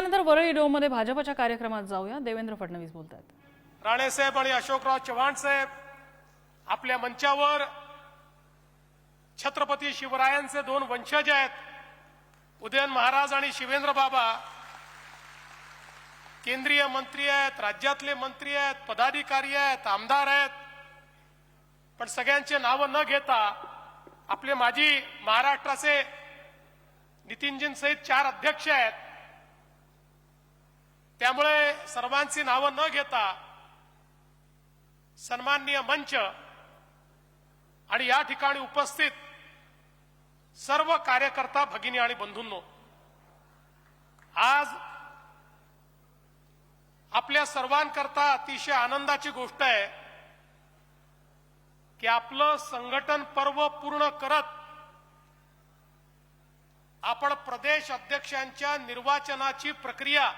यानंतर वरळी डोमध्ये भाजपच्या कार्यक्रमात जाऊया. देवेंद्र फडणवीस बोलतात राणे राणेसाहेब आणि अशोकराव चव्हाण साहेब आपल्या मंचावर छत्रपती शिवरायांचे दोन वंशज आहेत. उदयन महाराज आणि शिवेंद्र बाबा. केंद्रीय मंत्री आहेत राज्यातले मंत्री आहेत पदाधिकारी आहेत आमदार आहेत. पण सगळ्यांचे नावं न घेता आपले माजी महाराष्ट्राचे नितीनजीन सहित चार अध्यक्ष आहेत. त्यामुळे सर्वांची नावं न घेता सन्माननीय मंच आणि या ठिकाणी उपस्थित सर्व कार्यकर्ता भगिनी आणि बंधूंनो आज आपल्या सर्वांकरता अतिशय आनंदाची गोष्ट आहे की आपलं संघटन पर्व पूर्ण करत आपण प्रदेश अध्यक्षांच्या निर्वाचनाची प्रक्रिया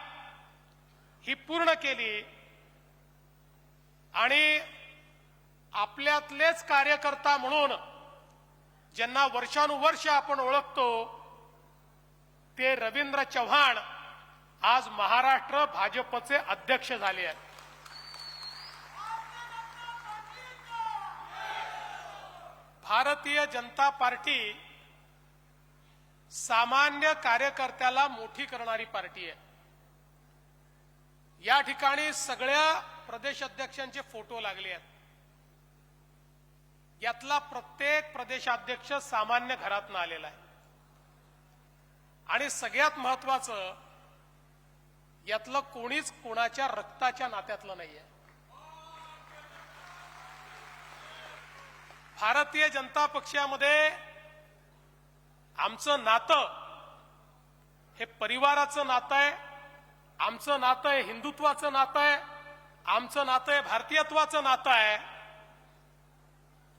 ही पूर्ण केली. आणि आपल्यातलेच कार्यकर्ता म्हणून ज्यांना वर्षानुवर्ष आपण ओळखतो ते रवींद्र चव्हाण आज महाराष्ट्र भाजपचे अध्यक्ष झाले आहेत. भारतीय जनता पार्टी सामान्य कार्यकर्त्याला मोठी करणारी पार्टी आहे. या ठिकाणी सगळ्या प्रदेश अध्यक्षांचे फोटो लागले आहेत. यातला प्रत्येक प्रदेशाध्यक्ष सामान्य घरातनं आलेला आहे. आणि सगळ्यात महत्वाचं यातलं कोणीच कोणाच्या रक्ताच्या नात्यातलं नाहीये. भारतीय जनता पक्षामध्ये आमचं नातं हे परिवाराचं नातं आहे. आमचं नातं आहे हिंदुत्वाचं नातं आहे. आमचं नातं आहे भारतीयत्वाचं नातं आहे.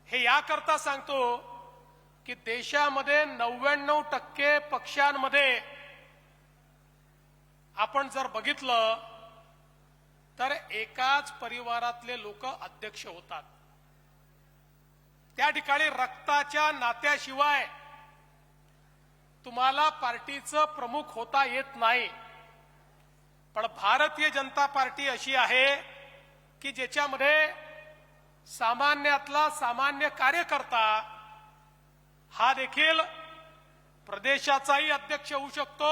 हे याकरता सांगतो की देशामध्ये नव्याण्णव टक्के पक्षांमध्ये आपण जर बघितलं तर एकाच परिवारातले लोक अध्यक्ष होतात. त्या ठिकाणी रक्ताच्या नात्याशिवाय तुम्हाला पार्टीचं प्रमुख होता येत नाही. पण भारतीय जनता पार्टी अशी आहे की ज्याच्यामध्ये सामान्यातला सामान्य कार्यकर्ता हा देखील प्रदेशाचाही अध्यक्ष होऊ शकतो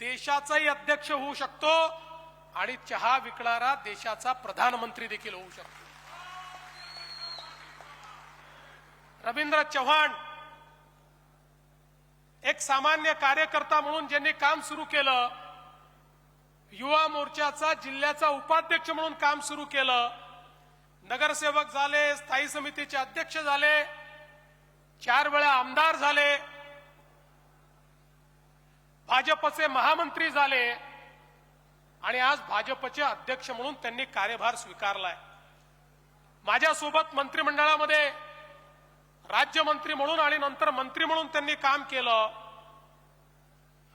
देशाचाही अध्यक्ष होऊ शकतो आणि चहा विकणारा देशाचा प्रधानमंत्री देखील होऊ शकतो. रवींद्र चव्हाण एक सामान्य कार्यकर्ता म्हणून ज्यांनी काम सुरू केलं युवा मोर्चाचा जिल्ह्याचा उपाध्यक्ष म्हणून काम सुरू केलं. नगरसेवक झाले स्थायी समितीचे अध्यक्ष झाले चार वेळा आमदार झाले. भाजपचे महामंत्री झाले आणि आज भाजपचे अध्यक्ष म्हणून त्यांनी कार्यभार स्वीकारलाय. माझ्यासोबत मंत्रिमंडळामध्ये राज्यमंत्री म्हणून आणि नंतर मंत्री म्हणून त्यांनी काम केलं.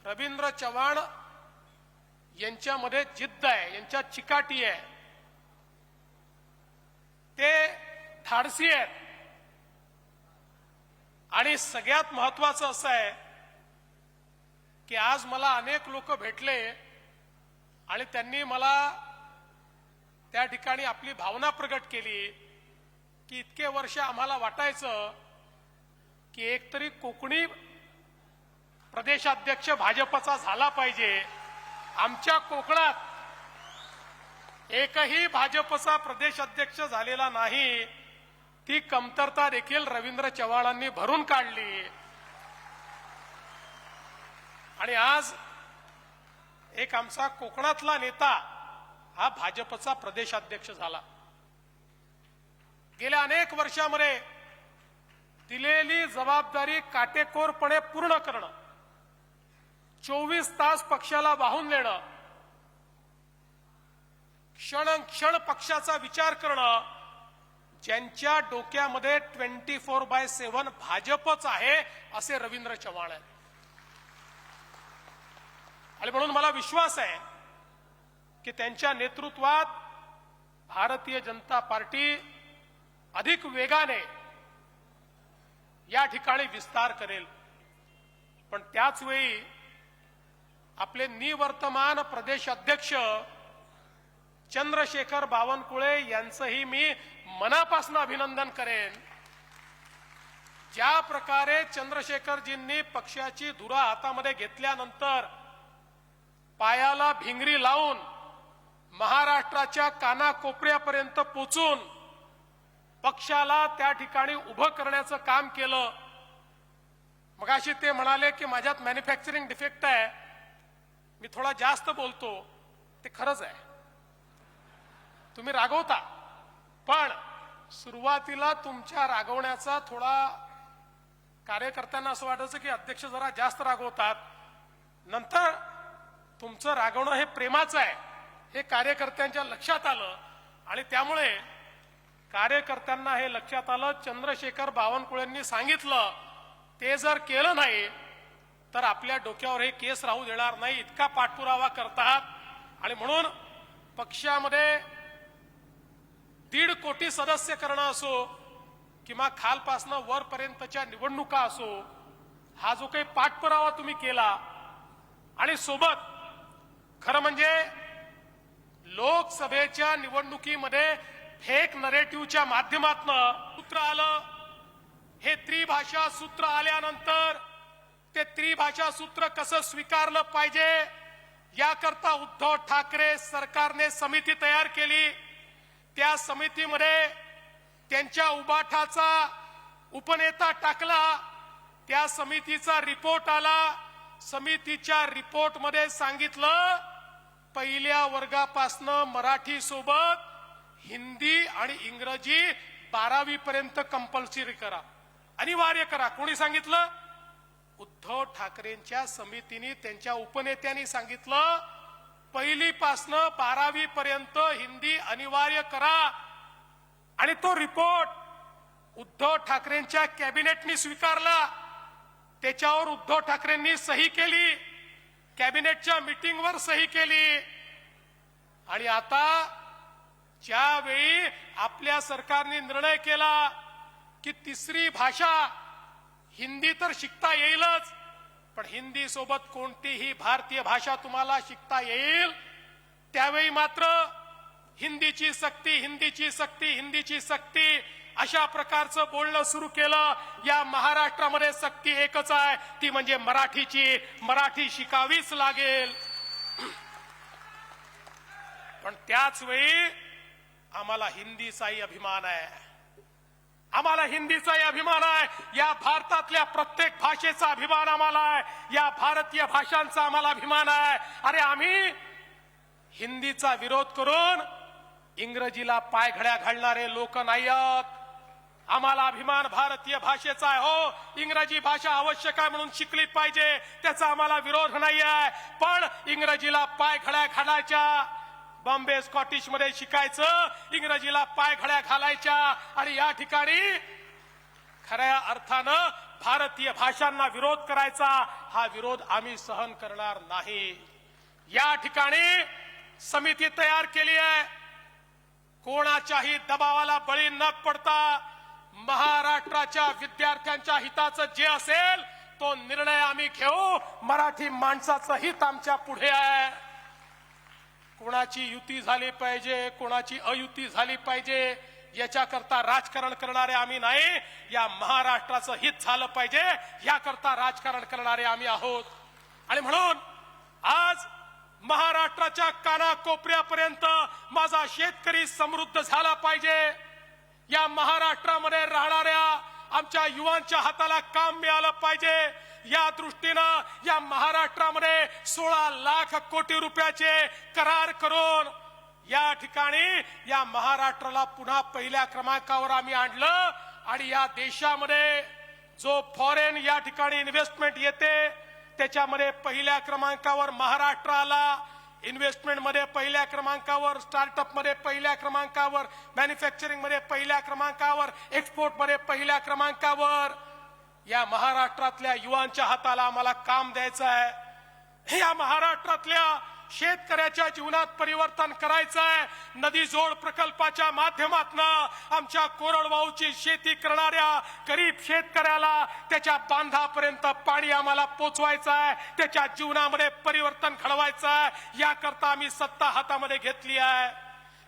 रवींद्र चव्हाण यांच्यामध्ये जिद्द आहे यांच्यात चिकाटी आहे. ते धाडसी आहेत. आणि सगळ्यात महत्वाचं असं आहे की आज मला अनेक लोक भेटले आणि त्यांनी मला त्या ठिकाणी आपली भावना प्रकट केली की इतके वर्ष आम्हाला वाटायचं की एकतरी कोकणी प्रदेशाध्यक्ष भाजपचा झाला पाहिजे. आमच्या कोकणात एकही भाजपचा प्रदेश अध्यक्ष झालेला नाही ती कमतरता देखील रवींद्र चव्हाणांनी भरून काढली. आणि आज एक आमचा कोकणातला नेता हा भाजपचा प्रदेशाध्यक्ष झाला. गेल्या अनेक वर्षामध्ये दिलेली जबाबदारी काटेकोरपणे पूर्ण करणं चोवीस तास पक्षाला वाहून नेणं. क्षण क्षण पक्षाचा विचार करणं ज्यांच्या डोक्यामध्ये ट्वेंटी फोर बाय सेव्हन भाजपच आहे असे रवींद्र चव्हाण आहेत. आणि म्हणून मला विश्वास आहे की त्यांच्या नेतृत्वात भारतीय जनता पार्टी अधिक वेगाने या ठिकाणी विस्तार करेल. पण त्याच वेळी आपले निवर्तमान प्रदेश अध्यक्ष चंद्रशेखर बावनकुळे यांचंही मी मनापासून अभिनंदन करेन. ज्या प्रकारे चंद्रशेखरजींनी पक्षाची धुरा हातामध्ये घेतल्यानंतर पायाला भिंगरी लावून महाराष्ट्राच्या कानाकोपऱ्यापर्यंत पोचून पक्षाला त्या ठिकाणी उभं करण्याचं काम केलं. मगाशी ते म्हणाले की माझ्यात मॅन्युफॅक्चरिंग डिफेक्ट आहे. मी थोडा जास्त बोलतो ते खरंच आहे. तुम्ही रागवता पण सुरुवातीला तुमच्या रागवण्याचा थोडा कार्यकर्त्यांना असं वाटायचं की अध्यक्ष जरा जास्त रागवतात. नंतर तुमचं रागवणं हे प्रेमाचं आहे हे कार्यकर्त्यांच्या लक्षात आलं आणि त्यामुळे कार्यकर्त्यांना हे लक्षात आलं. चंद्रशेखर बावनकुळेंनी सांगितलं ते जर केलं नाही तर आपल्या डोक्यावर हे केस राहू देणार नाही इतका पाठपुरावा करतात. आणि म्हणून पक्षामध्ये दीड कोटी सदस्य करणं असो किंवा खालपासनं वरपर्यंतच्या निवडणुका असो हा जो काही पाठपुरावा तुम्ही केला आणि सोबत खरं म्हणजे लोकसभेच्या निवडणुकीमध्ये फेक नरेटिव्हच्या माध्यमातनं सूत्र आलं. हे त्रिभाषा सूत्र आल्यानंतर ते त्रिभाषा सूत्र कसं स्वीकारलं पाहिजे? याकरता उद्धव ठाकरे सरकारने समिती तयार केली. त्या समितीमध्ये त्यांच्या उबाठाचा उपनेता टाकला. त्या समितीचा रिपोर्ट आला. समितीच्या रिपोर्टमध्ये सांगितलं पहिल्या वर्गापासनं मराठी सोबत हिंदी आणि इंग्रजी बारावी पर्यंत कंपल्सरी करा. अनिवार्य करा. कोणी सांगितलं? उद्धव ठाकरेंच्या समितीने त्यांच्या उपनेत्यांनी सांगितलं पहिलीपासनं बारावी पर्यंत हिंदी अनिवार्य करा. आणि तो रिपोर्ट उद्धव ठाकरेंच्या कॅबिनेटनी स्वीकारला. त्याच्यावर उद्धव ठाकरेंनी सही केली. कॅबिनेटच्या मीटिंगवर सही केली. आणि आता ज्यावेळी आपल्या सरकारने निर्णय केला की तिसरी भाषा हिंदी तर शिकता येईलच पण हिंदी सोबत कोणतीही भारतीय भाषा तुम्हाला शिकता येईल. त्यावेळी मात्र हिंदीची सक्ती हिंदीची सक्ती हिंदीची सक्ती अशा प्रकारचं बोलणं सुरू केलं. या महाराष्ट्रामध्ये सक्ती एकच आहे ती म्हणजे मराठीची. मराठी शिकावीच लागेल. पण त्याच वेळी आम्हाला हिंदीचाही अभिमान आहे. आम्हाला हिंदीचाही अभिमान आहे. या भारतातल्या प्रत्येक भाषेचा अभिमान आम्हाला आहे. या भारतीय भाषांचा आम्हाला अभिमान आहे. अरे आम्ही हिंदीचा विरोध करून इंग्रजीला पायघड्या घालणारे लोक नाही आहोत आम्हाला अभिमान भारतीय भाषेचा आहे हो. इंग्रजी भाषा आवश्यक आहे म्हणून शिकली पाहिजे. त्याचा आम्हाला विरोध नाही आहे पण इंग्रजीला पायघड्या घालायच्या बॉम्बे स्कॉटिशमध्ये शिकायचं. इंग्रजीला पायघड्या घालायच्या. आणि या ठिकाणी खऱ्या अर्थानं भारतीय भाषांना विरोध करायचा. हा विरोध आम्ही सहन करणार नाही. या ठिकाणी समिती तयार केली आहे. कोणाच्याही दबावाला बळी न पडता महाराष्ट्राच्या विद्यार्थ्यांच्या हिताचं जे असेल तो निर्णय आम्ही घेऊ. मराठी माणसाचं हित आमच्या पुढे आहे. कोणाची युती झाली पाहिजे कोणाची अयुती झाली पाहिजे याच्याकरता राजकारण करणारे आम्ही नाही या महाराष्ट्राचं हित झालं पाहिजे याकरता राजकारण करणारे आम्ही आहोत. आणि म्हणून आज महाराष्ट्राच्या कानाकोपऱ्यापर्यंत माझा शेतकरी समृद्ध झाला पाहिजे. या महाराष्ट्रामध्ये राहणाऱ्या आमच्या युवांच्या हाताला काम मिळालं पाहिजे. या दृष्टीनं या महाराष्ट्रामध्ये सोळा लाख कोटी रुपयाचे करार करून या ठिकाणी या महाराष्ट्राला पुन्हा पहिल्या क्रमांकावर आम्ही आणलं आणि या देशामध्ये जो फॉरेन या ठिकाणी इन्व्हेस्टमेंट येते त्याच्यामध्ये पहिल्या क्रमांकावर महाराष्ट्र आला इन्व्हेस्टमेंटमध्ये पहिल्या क्रमांकावर स्टार्टअपमध्ये पहिल्या क्रमांकावर मॅन्युफॅक्चरिंगमध्ये पहिल्या क्रमांकावर एक्सपोर्टमध्ये पहिल्या क्रमांकावर. या महाराष्ट्रातल्या युवांच्या हाताला आम्हाला काम द्यायचं आहे. या महाराष्ट्रातल्या शेतकऱ्याच्या जीवनात परिवर्तन करायचं आहे नदी जोड प्रकल्पाच्या माध्यमातून आमच्या कोरडवाहूची शेती करणाऱ्या गरीब शेतकऱ्याला त्याच्या बांधापर्यंत पाणी आम्हाला पोचवायचं आहे त्याच्या जीवनामध्ये परिवर्तन घडवायचं आहे याकरता आम्ही सत्ता हातामध्ये घेतली आहे.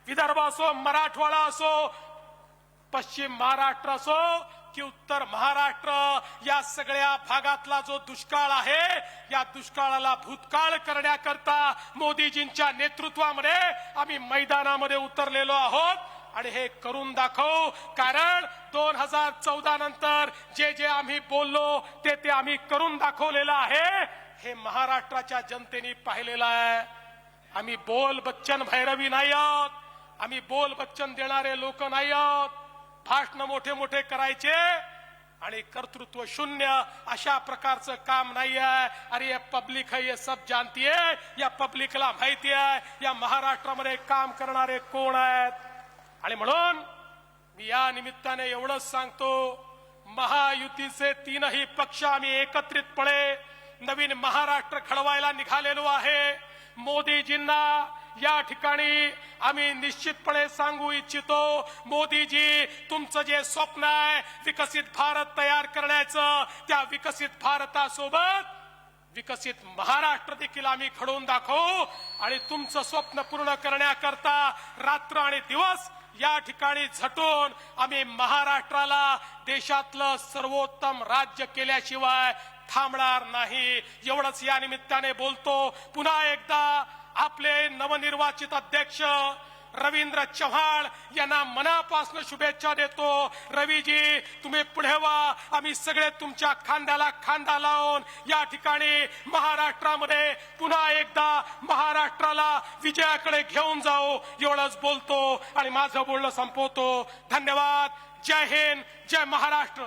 विदर्भ असो मराठवाडा असो पश्चिम महाराष्ट्र असो की उत्तर महाराष्ट्र या सगळ्या भागातला जो दुष्काळ आहे या दुष्काळाला भूतकाळ करण्याकरता मोदीजींच्या नेतृत्वामध्ये आम्ही मैदानामध्ये उतरलेलो आहोत. आणि हे करून दाखवू कारण दोन हजार चौदा नंतर जे जे आम्ही बोललो ते ते आम्ही करून दाखवलेलं आहे. हे महाराष्ट्राच्या जनतेने पाहिलेलं आहे. आम्ही बोल बच्चन भैरवी नाही आहोत आम्ही बोल बच्चन देणारे लोक नाही आहोत भाषण मोठे मोठे करायचे आणि कर्तृत्व शून्य अशा प्रकारचं काम नाही आहे अरे या पब्लिक है ये सब जानती है या पब्लिकला माहिती आहे या महाराष्ट्रामध्ये काम करणारे कोण आहेत? आणि म्हणून मी या निमित्ताने एवढंच सांगतो महायुतीचे तीनही पक्ष आम्ही एकत्रितपणे नवीन महाराष्ट्र घडवायला निघालेलो आहे. मोदीजींना या ठिकाणी आम्ही निश्चितपणे सांगू इच्छितो मोदीजी तुमचं जे स्वप्न आहे विकसित भारत तयार करण्याचं त्या विकसित भारतासोबत विकसित महाराष्ट्र देखील आम्ही घडवून दाखवू आणि तुमचं स्वप्न पूर्ण करण्याकरता रात्र आणि दिवस या ठिकाणी झटून आम्ही महाराष्ट्राला देशातलं सर्वोत्तम राज्य केल्याशिवाय थांबणार नाही. एवढंच या निमित्ताने बोलतो. पुन्हा एकदा आपले नवनिर्वाचित अध्यक्ष रवींद्र चव्हाण यांना मनापासून शुभेच्छा देतो. रवीजी तुम्ही पुढे व्हा. आम्ही सगळे तुमच्या खांद्याला खांदा लावून या ठिकाणी महाराष्ट्रामध्ये पुन्हा एकदा महाराष्ट्राला विजयाकडे घेऊन जाऊ. एवढंच बोलतो आणि माझं बोलणं संपवतो. धन्यवाद. जय हिंद. जय महाराष्ट्र.